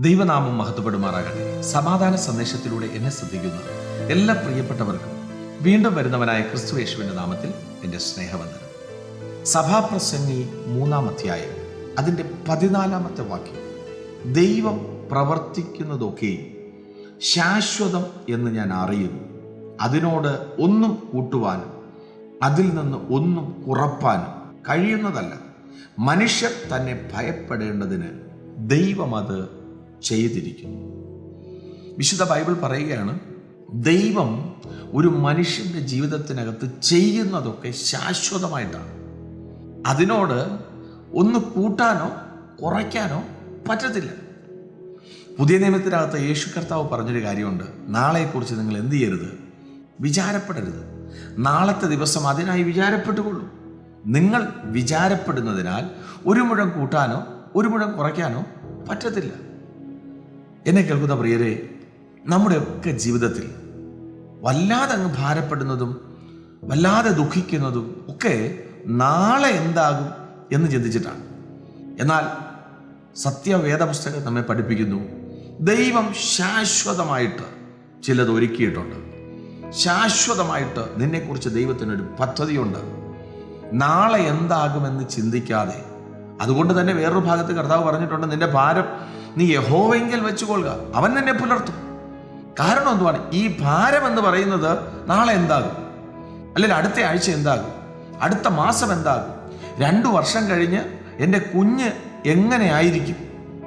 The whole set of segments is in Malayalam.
ദൈവനാമം മഹത്വപ്പെടുമാറാകട്ടെ. സമാധാന സന്ദേശത്തിലൂടെ എന്നെ ശ്രദ്ധിക്കുന്ന. എല്ലാ പ്രിയപ്പെട്ടവർക്കും വീണ്ടും വരുന്നവനായ ക്രിസ്തു യേശുവിന്റെ നാമത്തിൽ എന്റെ സ്നേഹവന്ദനം. സഭാപ്രസംഗി മൂന്നാം അധ്യായം അതിന്റെ പതിനാലാമത്തെ വാക്യം. ദൈവം പ്രവർത്തിക്കുന്നതൊക്കെയും ശാശ്വതം എന്ന് ഞാൻ അറിയുന്നു. അതിനോട് ഒന്നും കൂട്ടുവാനും അതിൽ നിന്ന് ഒന്നും കുറപ്പാനും കഴിയുന്നതല്ല. മനുഷ്യർ തന്നെ ഭയപ്പെടേണ്ടതിന് ദൈവം അത് ചെയ്തിരിക്കുന്നു. വിശുദ്ധ ബൈബിൾ പറയുകയാണ് ദൈവം ഒരു മനുഷ്യന്റെ ജീവിതത്തിനകത്ത് ചെയ്യുന്നതൊക്കെ ശാശ്വതമായിട്ടാണ്. അതിനോട് ഒന്ന് കൂട്ടാനോ കുറയ്ക്കാനോ പറ്റത്തില്ല. പുതിയ നിയമത്തിനകത്ത് യേശു കർത്താവ് പറഞ്ഞൊരു കാര്യമുണ്ട് നാളെക്കുറിച്ച് നിങ്ങൾ എന്ത് ചെയ്യരുത്? വിചാരപ്പെടരുത്. നാളത്തെ ദിവസം അതിനായി വിചാരപ്പെട്ടുകൊള്ളൂ. നിങ്ങൾ വിചാരപ്പെടുന്നതിനാൽ ഒരു മുഴം കൂട്ടാനോ ഒരു മുഴം കുറയ്ക്കാനോ പറ്റത്തില്ല. എന്നെ കേൾക്കുന്ന പ്രിയരെ നമ്മുടെയൊക്കെ ജീവിതത്തിൽ വല്ലാതെ അങ്ങ് ഭാരപ്പെടുന്നതും വല്ലാതെ ദുഃഖിക്കുന്നതും ഒക്കെ നാളെ എന്താകും എന്ന് ചിന്തിച്ചിട്ടാണ്. എന്നാൽ സത്യവേദപുസ്തകം നമ്മെ പഠിപ്പിക്കുന്നു. ദൈവം ശാശ്വതമായിട്ട് ചിലത് ഒരുക്കിയിട്ടുണ്ട്. ശാശ്വതമായിട്ട് നിന്നെക്കുറിച്ച് ദൈവത്തിനൊരു പദ്ധതിയുണ്ട്. നാളെ എന്താകുമെന്ന് ചിന്തിക്കാതെ അതുകൊണ്ട് തന്നെ വേറൊരു ഭാഗത്ത് കർത്താവ് പറഞ്ഞിട്ടുണ്ട് നിന്റെ ഭാരം നീ യഹോവെങ്കിൽ വെച്ചുകൊള്ളുക. അവൻ തന്നെ പുലർത്തും. കാരണം എന്തുവാണ്? ഈ ഭാരം എന്ന് പറയുന്നത് നാളെ എന്താകും? അല്ലെങ്കിൽ അടുത്ത ആഴ്ച എന്താകും? അടുത്ത മാസം എന്താകും? രണ്ടു വർഷം കഴിഞ്ഞ് എന്റെ കുഞ്ഞ് എങ്ങനെ ആയിരിക്കും?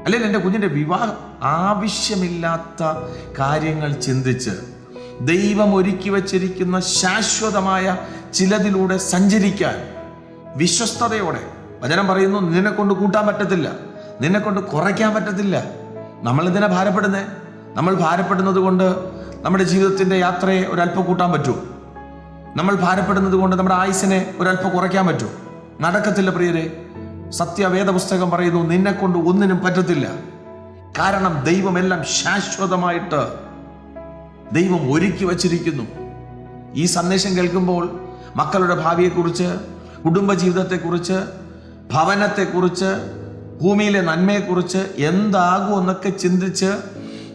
അല്ലെങ്കിൽ എന്റെ കുഞ്ഞിന്റെ വിവാഹം? ആവശ്യമില്ലാത്ത കാര്യങ്ങൾ ചിന്തിച്ച് ദൈവം ഒരുക്കി വച്ചിരിക്കുന്ന ശാശ്വതമായ ചിലതിലൂടെ സഞ്ചരിക്കാൻ വിശ്വസ്തതയോടെ. വചനം പറയുന്നു നിന്നെ കൊണ്ട് കൂട്ടാൻ പറ്റത്തില്ല. നിന്നെ കൊണ്ട് കുറയ്ക്കാൻ പറ്റത്തില്ല. നമ്മൾ ഇതിനെ ഭാരപ്പെടുന്നേ? നമ്മൾ ഭാരപ്പെടുന്നത് കൊണ്ട് നമ്മുടെ ജീവിതത്തിന്റെ യാത്രയെ ഒരല്പം കൂട്ടാൻ പറ്റൂ. നമ്മൾ ഭാരപ്പെടുന്നത് കൊണ്ട് നമ്മുടെ ആയുസിനെ ഒരല്പം കുറയ്ക്കാൻ പറ്റൂ. നടക്കത്തില്ല പ്രിയരെ. സത്യവേദ പുസ്തകം പറയുന്നു നിന്നെ കൊണ്ട് ഒന്നിനും പറ്റത്തില്ല. കാരണം ദൈവമെല്ലാം ശാശ്വതമായിട്ട് ദൈവം ഒരുക്കി വച്ചിരിക്കുന്നു. ഈ സന്ദേശം കേൾക്കുമ്പോൾ മക്കളുടെ ഭാവിയെക്കുറിച്ച് കുടുംബജീവിതത്തെക്കുറിച്ച് ഭവനത്തെക്കുറിച്ച് ഭൂമിയിലെ നന്മയെക്കുറിച്ച് എന്താകും എന്നൊക്കെ ചിന്തിച്ച്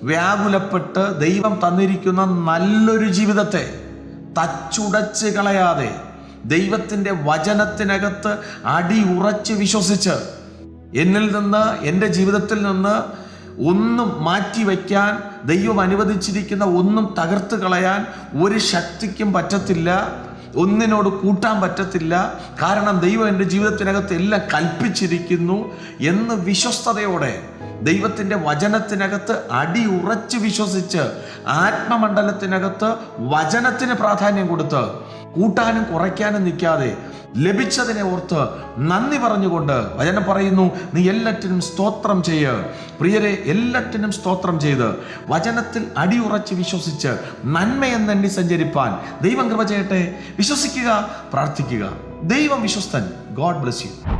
വ്യാകുലപ്പെട്ട് ദൈവം തന്നിരിക്കുന്ന നല്ലൊരു ജീവിതത്തെ തച്ചുടച്ച് കളയാതെ ദൈവത്തിന്റെ വചനത്തിനകത്ത് അടി ഉറച്ച് വിശ്വസിച്ച് എന്നിൽ നിന്ന് എന്റെ ജീവിതത്തിൽ നിന്ന് ഒന്നും മാറ്റി വയ്ക്കാൻ ദൈവം അനുവദിച്ചിരിക്കുന്ന ഒന്നും തകർത്ത് കളയാൻ ഒരു ശക്തിക്കും പറ്റത്തില്ല. ഒന്നിനോട് കൂട്ടാൻ പറ്റത്തില്ല. കാരണം ദൈവം എന്റെ ജീവിതത്തിനകത്ത് എല്ലാം കൽപ്പിച്ചിരിക്കുന്നു എന്ന് വിശ്വസ്തയോടെ ദൈവത്തിന്റെ വചനത്തിനകത്ത് അടി ഉറച്ച് വിശ്വസിച്ച് ആത്മമണ്ഡലത്തിനകത്ത് വചനത്തിന് പ്രാധാന്യം കൊടുത്ത് കൂട്ടാനും കുറയ്ക്കാനും നിൽക്കാതെ ലഭിച്ചതിനെ ഓർത്ത് നന്ദി പറഞ്ഞുകൊണ്ട് വചനം പറയുന്നു. നീ എല്ലാറ്റിനും സ്തോത്രം ചെയ്യ്. പ്രിയരെ എല്ലാറ്റിനും സ്തോത്രം ചെയ്ത് വചനത്തിൽ അടിയുറച്ച് വിശ്വസിച്ച് നന്മയെന്നെണ്ണി സഞ്ചരിപ്പാൻ ദൈവം കൃപ ചെയ്യട്ടെ. വിശ്വസിക്കുക പ്രാർത്ഥിക്കുക. ദൈവം വിശ്വസ്തൻ. God bless you.